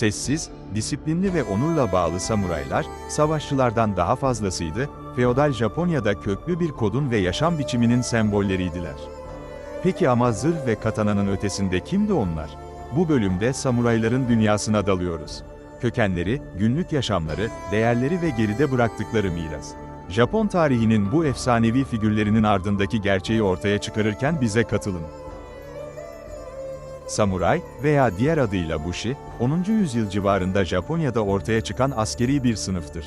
Sessiz, disiplinli ve onurla bağlı samuraylar, savaşçılardan daha fazlasıydı, feodal Japonya'da köklü bir kodun ve yaşam biçiminin sembolleriydiler. Peki ama zırh ve katananın ötesinde kimdi onlar? Bu bölümde samurayların dünyasına dalıyoruz. Kökenleri, günlük yaşamları, değerleri ve geride bıraktıkları miras. Japon tarihinin bu efsanevi figürlerinin ardındaki gerçeği ortaya çıkarırken bize katılın. Samuray veya diğer adıyla Bushi, 10. yüzyıl civarında Japonya'da ortaya çıkan askeri bir sınıftır.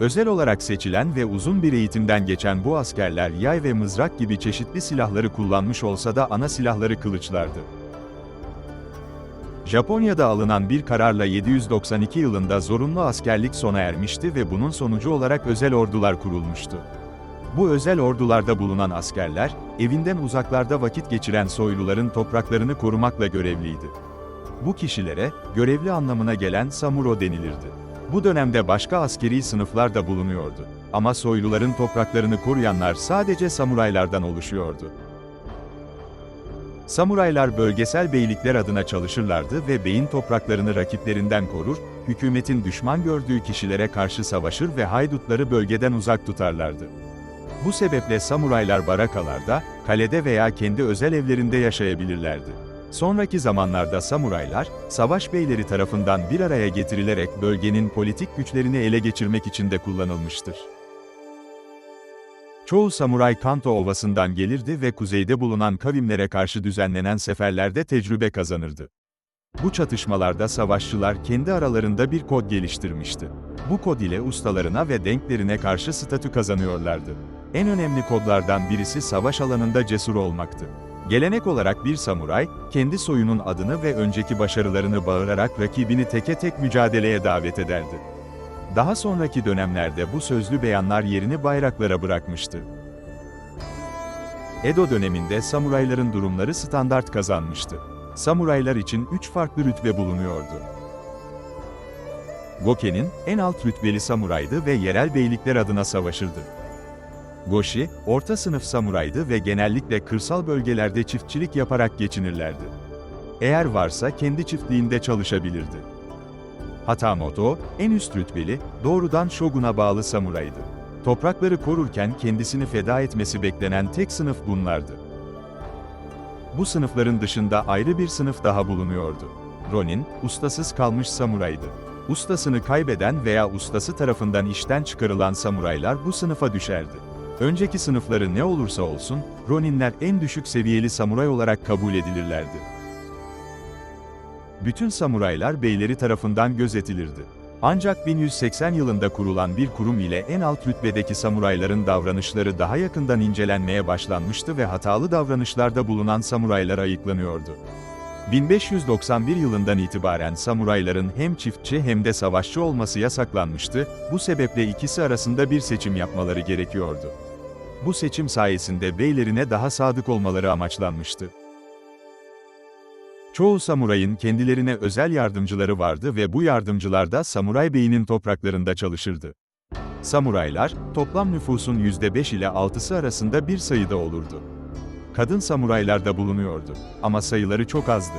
Özel olarak seçilen ve uzun bir eğitimden geçen bu askerler yay ve mızrak gibi çeşitli silahları kullanmış olsa da ana silahları kılıçlardı. Japonya'da alınan bir kararla 792 yılında zorunlu askerlik sona ermişti ve bunun sonucu olarak özel ordular kurulmuştu. Bu özel ordularda bulunan askerler, evinden uzaklarda vakit geçiren soyluların topraklarını korumakla görevliydi. Bu kişilere, görevli anlamına gelen samuro denilirdi. Bu dönemde başka askeri sınıflar da bulunuyordu. Ama soyluların topraklarını koruyanlar sadece samuraylardan oluşuyordu. Samuraylar bölgesel beylikler adına çalışırlardı ve beyin topraklarını rakiplerinden korur, hükümetin düşman gördüğü kişilere karşı savaşır ve haydutları bölgeden uzak tutarlardı. Bu sebeple samuraylar barakalarda, kalede veya kendi özel evlerinde yaşayabilirlerdi. Sonraki zamanlarda samuraylar, savaş beyleri tarafından bir araya getirilerek bölgenin politik güçlerini ele geçirmek için de kullanılmıştır. Çoğu samuray Kanto Ovası'ndan gelirdi ve kuzeyde bulunan kavimlere karşı düzenlenen seferlerde tecrübe kazanırdı. Bu çatışmalarda savaşçılar kendi aralarında bir kod geliştirmişti. Bu kod ile ustalarına ve denklerine karşı statü kazanıyorlardı. En önemli kodlardan birisi savaş alanında cesur olmaktı. Gelenek olarak bir samuray, kendi soyunun adını ve önceki başarılarını bağırarak rakibini teke tek mücadeleye davet ederdi. Daha sonraki dönemlerde bu sözlü beyanlar yerini bayraklara bırakmıştı. Edo döneminde samurayların durumları standart kazanmıştı. Samuraylar için üç farklı rütbe bulunuyordu. Goken'in en alt rütbeli samuraydı ve yerel beylikler adına savaşırdı. Goshi, orta sınıf samuraydı ve genellikle kırsal bölgelerde çiftçilik yaparak geçinirlerdi. Eğer varsa kendi çiftliğinde çalışabilirdi. Hatamoto, en üst rütbeli, doğrudan şoguna bağlı samuraydı. Toprakları korurken kendisini feda etmesi beklenen tek sınıf bunlardı. Bu sınıfların dışında ayrı bir sınıf daha bulunuyordu. Ronin, ustasız kalmış samuraydı. Ustasını kaybeden veya ustası tarafından işten çıkarılan samuraylar bu sınıfa düşerdi. Önceki sınıfları ne olursa olsun, Roninler en düşük seviyeli samuray olarak kabul edilirlerdi. Bütün samuraylar beyleri tarafından gözetilirdi. Ancak 1180 yılında kurulan bir kurum ile en alt rütbedeki samurayların davranışları daha yakından incelenmeye başlanmıştı ve hatalı davranışlarda bulunan samuraylar ayıklanıyordu. 1591 yılından itibaren samurayların hem çiftçi hem de savaşçı olması yasaklanmıştı, bu sebeple ikisi arasında bir seçim yapmaları gerekiyordu. Bu seçim sayesinde beylerine daha sadık olmaları amaçlanmıştı. Çoğu samurayın kendilerine özel yardımcıları vardı ve bu yardımcılar da samuray beyinin topraklarında çalışırdı. Samuraylar, toplam nüfusun %5 ile 6'sı arasında bir sayıda olurdu. Kadın samuraylar da bulunuyordu ama sayıları çok azdı.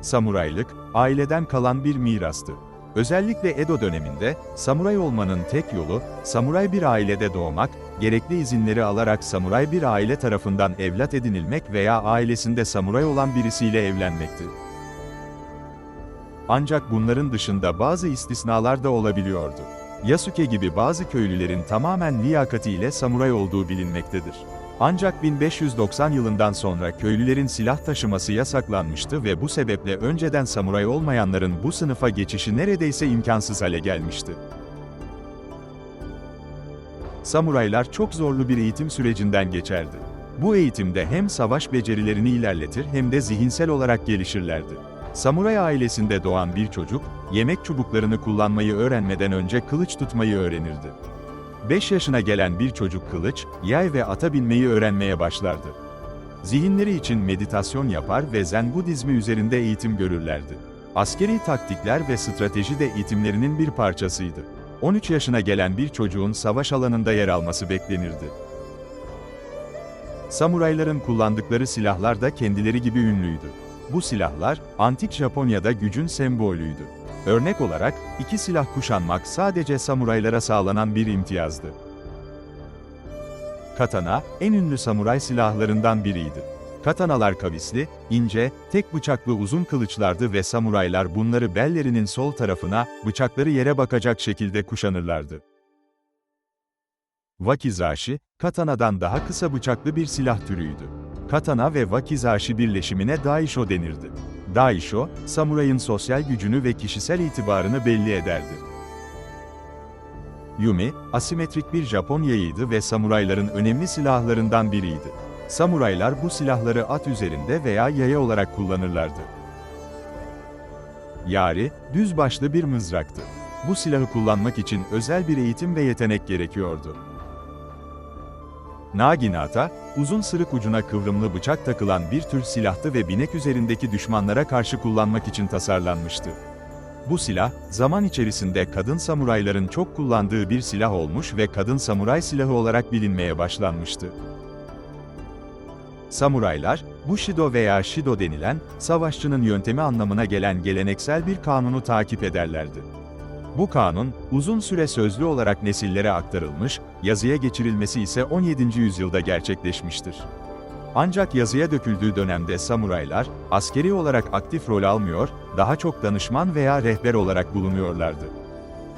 Samuraylık, aileden kalan bir mirastı. Özellikle Edo döneminde, samuray olmanın tek yolu, samuray bir ailede doğmak, gerekli izinleri alarak samuray bir aile tarafından evlat edinilmek veya ailesinde samuray olan birisiyle evlenmekti. Ancak bunların dışında bazı istisnalar da olabiliyordu. Yasuke gibi bazı köylülerin tamamen liyakatiyle samuray olduğu bilinmektedir. Ancak 1590 yılından sonra köylülerin silah taşıması yasaklanmıştı ve bu sebeple önceden samuray olmayanların bu sınıfa geçişi neredeyse imkansız hale gelmişti. Samuraylar çok zorlu bir eğitim sürecinden geçerdi. Bu eğitimde hem savaş becerilerini ilerletir hem de zihinsel olarak gelişirlerdi. Samuray ailesinde doğan bir çocuk, yemek çubuklarını kullanmayı öğrenmeden önce kılıç tutmayı öğrenirdi. 5 yaşına gelen bir çocuk kılıç, yay ve ata binmeyi öğrenmeye başlardı. Zihinleri için meditasyon yapar ve Zen Budizmi üzerinde eğitim görürlerdi. Askeri taktikler ve strateji de eğitimlerinin bir parçasıydı. 13 yaşına gelen bir çocuğun savaş alanında yer alması beklenirdi. Samurayların kullandıkları silahlar da kendileri gibi ünlüydü. Bu silahlar, antik Japonya'da gücün sembolüydü. Örnek olarak, iki silah kuşanmak sadece samuraylara sağlanan bir imtiyazdı. Katana, en ünlü samuray silahlarından biriydi. Katanalar kavisli, ince, tek bıçaklı uzun kılıçlardı ve samuraylar bunları bellerinin sol tarafına, bıçakları yere bakacak şekilde kuşanırlardı. Wakizashi, katanadan daha kısa bıçaklı bir silah türüydü. Katana ve wakizashi birleşimine daisho denirdi. Daisho, samurayın sosyal gücünü ve kişisel itibarını belli ederdi. Yumi, asimetrik bir Japon yayıydı ve samurayların önemli silahlarından biriydi. Samuraylar bu silahları at üzerinde veya yaya olarak kullanırlardı. Yari, düz başlı bir mızraktı. Bu silahı kullanmak için özel bir eğitim ve yetenek gerekiyordu. Naginata, uzun sırık ucuna kıvrımlı bıçak takılan bir tür silahtı ve binek üzerindeki düşmanlara karşı kullanmak için tasarlanmıştı. Bu silah, zaman içerisinde kadın samurayların çok kullandığı bir silah olmuş ve kadın samuray silahı olarak bilinmeye başlanmıştı. Samuraylar, Bushido veya Shido denilen, savaşçının yöntemi anlamına gelen geleneksel bir kanunu takip ederlerdi. Bu kanun, uzun süre sözlü olarak nesillere aktarılmış, yazıya geçirilmesi ise 17. yüzyılda gerçekleşmiştir. Ancak yazıya döküldüğü dönemde samuraylar, askeri olarak aktif rol almıyor, daha çok danışman veya rehber olarak bulunuyorlardı.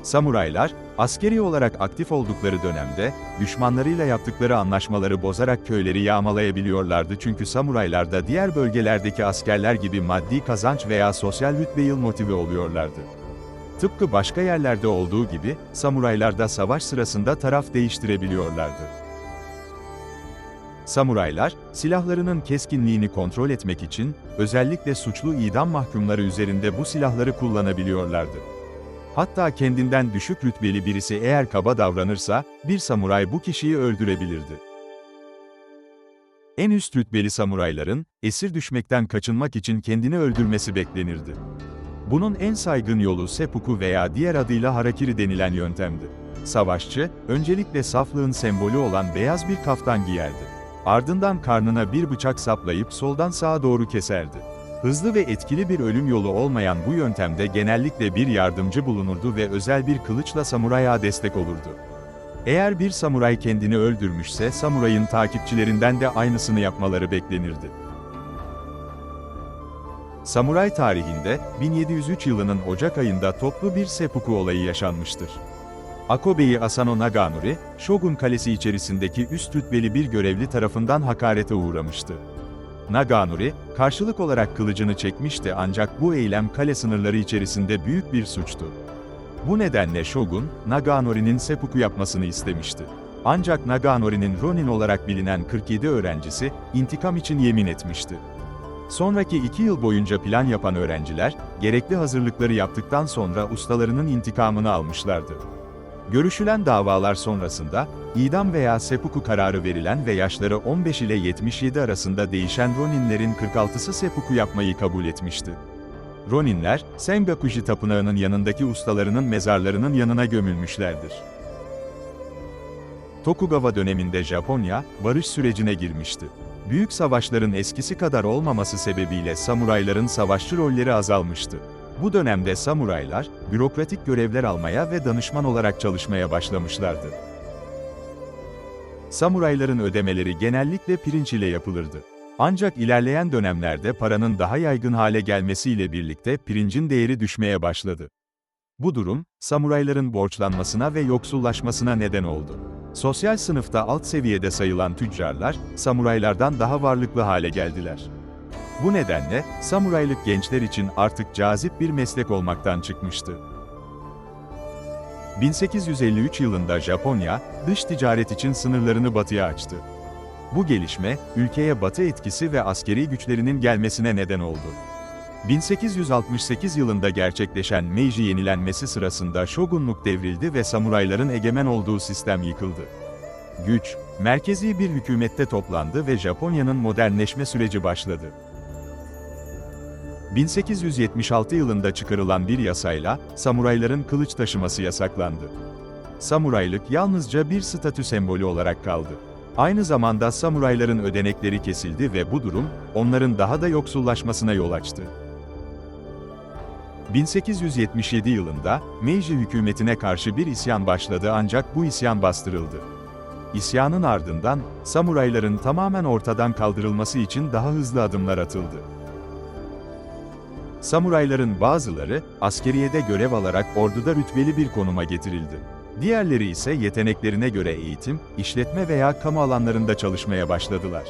Samuraylar, askeri olarak aktif oldukları dönemde, düşmanlarıyla yaptıkları anlaşmaları bozarak köyleri yağmalayabiliyorlardı çünkü samuraylar da diğer bölgelerdeki askerler gibi maddi kazanç veya sosyal rütbe yıl motive oluyorlardı. Tıpkı başka yerlerde olduğu gibi, samuraylar da savaş sırasında taraf değiştirebiliyorlardı. Samuraylar, silahlarının keskinliğini kontrol etmek için, özellikle suçlu idam mahkumları üzerinde bu silahları kullanabiliyorlardı. Hatta kendinden düşük rütbeli birisi eğer kaba davranırsa, bir samuray bu kişiyi öldürebilirdi. En üst rütbeli samurayların, esir düşmekten kaçınmak için kendini öldürmesi beklenirdi. Bunun en saygın yolu seppuku veya diğer adıyla harakiri denilen yöntemdi. Savaşçı, öncelikle saflığın sembolü olan beyaz bir kaftan giyerdi. Ardından karnına bir bıçak saplayıp soldan sağa doğru keserdi. Hızlı ve etkili bir ölüm yolu olmayan bu yöntemde genellikle bir yardımcı bulunurdu ve özel bir kılıçla samuraya destek olurdu. Eğer bir samuray kendini öldürmüşse samurayın takipçilerinden de aynısını yapmaları beklenirdi. Samuray tarihinde, 1703 yılının Ocak ayında toplu bir seppuku olayı yaşanmıştır. Akobe'yi Asano Naganori, Shogun Kalesi içerisindeki üst rütbeli bir görevli tarafından hakarete uğramıştı. Naganori, karşılık olarak kılıcını çekmişti ancak bu eylem kale sınırları içerisinde büyük bir suçtu. Bu nedenle Shogun, Naganori'nin seppuku yapmasını istemişti. Ancak Naganori'nin Ronin olarak bilinen 47 öğrencisi, intikam için yemin etmişti. Sonraki iki yıl boyunca plan yapan öğrenciler, gerekli hazırlıkları yaptıktan sonra ustalarının intikamını almışlardı. Görüşülen davalar sonrasında, idam veya seppuku kararı verilen ve yaşları 15 ile 77 arasında değişen Roninlerin 46'sı seppuku yapmayı kabul etmişti. Roninler, Sengakuji Tapınağı'nın yanındaki ustalarının mezarlarının yanına gömülmüşlerdir. Tokugawa döneminde Japonya, barış sürecine girmişti. Büyük savaşların eskisi kadar olmaması sebebiyle samurayların savaşçı rolleri azalmıştı. Bu dönemde samuraylar, bürokratik görevler almaya ve danışman olarak çalışmaya başlamışlardı. Samurayların ödemeleri genellikle pirinç ile yapılırdı. Ancak ilerleyen dönemlerde paranın daha yaygın hale gelmesiyle birlikte pirincin değeri düşmeye başladı. Bu durum, samurayların borçlanmasına ve yoksullaşmasına neden oldu. Sosyal sınıfta alt seviyede sayılan tüccarlar, samuraylardan daha varlıklı hale geldiler. Bu nedenle, samuraylık gençler için artık cazip bir meslek olmaktan çıkmıştı. 1853 yılında Japonya, dış ticaret için sınırlarını batıya açtı. Bu gelişme, ülkeye batı etkisi ve askeri güçlerinin gelmesine neden oldu. 1868 yılında gerçekleşen Meiji yenilenmesi sırasında şogunluk devrildi ve samurayların egemen olduğu sistem yıkıldı. Güç, merkezi bir hükümette toplandı ve Japonya'nın modernleşme süreci başladı. 1876 yılında çıkarılan bir yasayla, samurayların kılıç taşıması yasaklandı. Samuraylık yalnızca bir statü sembolü olarak kaldı. Aynı zamanda samurayların ödenekleri kesildi ve bu durum, onların daha da yoksullaşmasına yol açtı. 1877 yılında, Meiji hükümetine karşı bir isyan başladı ancak bu isyan bastırıldı. İsyanın ardından, samurayların tamamen ortadan kaldırılması için daha hızlı adımlar atıldı. Samurayların bazıları, askeriyede görev alarak orduda rütbeli bir konuma getirildi. Diğerleri ise yeteneklerine göre eğitim, işletme veya kamu alanlarında çalışmaya başladılar.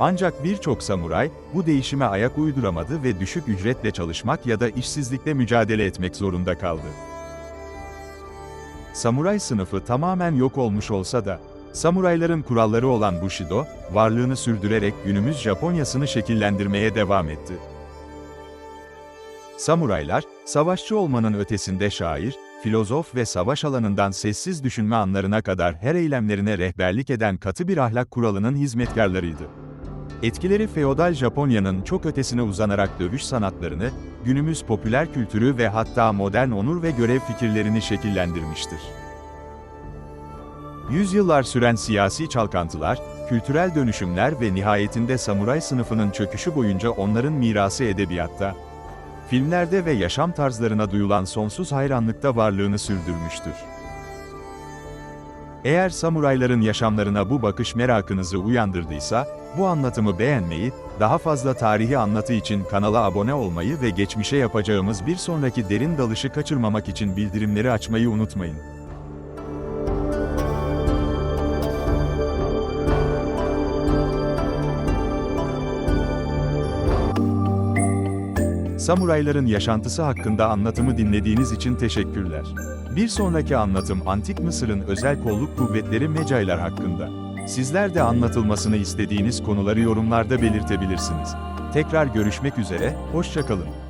Ancak birçok samuray, bu değişime ayak uyduramadı ve düşük ücretle çalışmak ya da işsizlikle mücadele etmek zorunda kaldı. Samuray sınıfı tamamen yok olmuş olsa da, samurayların kuralları olan Bushido, varlığını sürdürerek günümüz Japonyasını şekillendirmeye devam etti. Samuraylar, savaşçı olmanın ötesinde şair, filozof ve savaş alanından sessiz düşünme anlarına kadar her eylemlerine rehberlik eden katı bir ahlak kuralının hizmetkarlarıydı. Etkileri feodal Japonya'nın çok ötesine uzanarak dövüş sanatlarını, günümüz popüler kültürü ve hatta modern onur ve görev fikirlerini şekillendirmiştir. Yüzyıllar süren siyasi çalkantılar, kültürel dönüşümler ve nihayetinde samuray sınıfının çöküşü boyunca onların mirası edebiyatta, filmlerde ve yaşam tarzlarına duyulan sonsuz hayranlıkta varlığını sürdürmüştür. Eğer samurayların yaşamlarına bu bakış merakınızı uyandırdıysa, bu anlatımı beğenmeyi, daha fazla tarihi anlatı için kanala abone olmayı ve geçmişe yapacağımız bir sonraki derin dalışı kaçırmamak için bildirimleri açmayı unutmayın. Samurayların yaşantısı hakkında anlatımı dinlediğiniz için teşekkürler. Bir sonraki anlatım Antik Mısır'ın özel kolluk kuvvetleri Mecaylar hakkında. Sizler de anlatılmasını istediğiniz konuları yorumlarda belirtebilirsiniz. Tekrar görüşmek üzere, hoşçakalın.